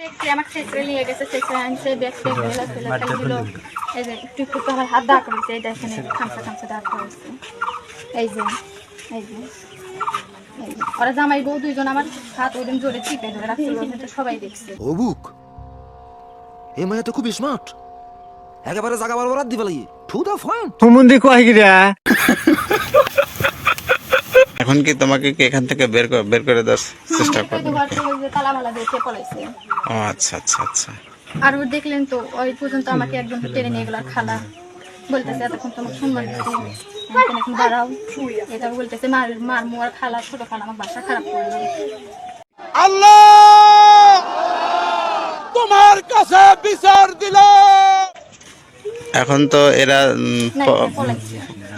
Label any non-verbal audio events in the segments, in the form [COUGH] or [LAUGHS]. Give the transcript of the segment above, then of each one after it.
দেখছি আমার ছেলে নিয়ে গেছে ছেলে আনছে ব্যাগ ফেলা এই যে একটু একটু আমার হাত দাগ করেছে এই দেখেন খামসা খামসা দাগ করেছে। এই যে এই যে ওরা জামাই বউ দুইজন আমার হাত ওই দিন জোরে চিপে ধরে রাখছিল ওখানে সবাই দেখছে। অবুক এ মায়া তো খুব স্মার্ট একেবারে জাগা বারবার দিবে লাগি টু দা পয়েন্ট হুমুন্দি কয় গিরা এখন কি তোমাকে কি এখান থেকে বের করে বের করে দেওয়ার চেষ্টা এই করবে? তো ও আচ্ছা আচ্ছা আচ্ছা। আর ও দেখলেন তো ওই পর্যন্ত আমাকে একজন টেনে নিয়ে গেল আর খালা। বলতেছে এতক্ষণ তোমাকে সম্মান দিচ্ছি এখন এখন দাঁড়াও। এটা বলতেছে মার মার মোয়ার খালা ছোট খালা আমার বাসা খারাপ করল এখন তো এরা উম, না প- এটা পলাইছে।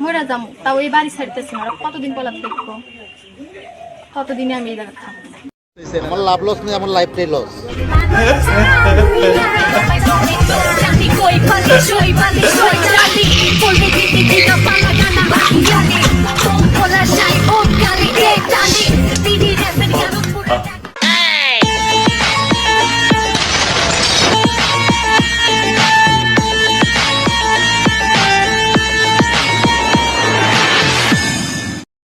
মরা যাব তাও এই বাড়ি ছাড়তেছি না। কতদিন পলাপ দেখব? ততদিনে আমি এই জায়গা থাকব। আমার লাভ লস নেই আমার লাইফটাই লস [LAUGHS]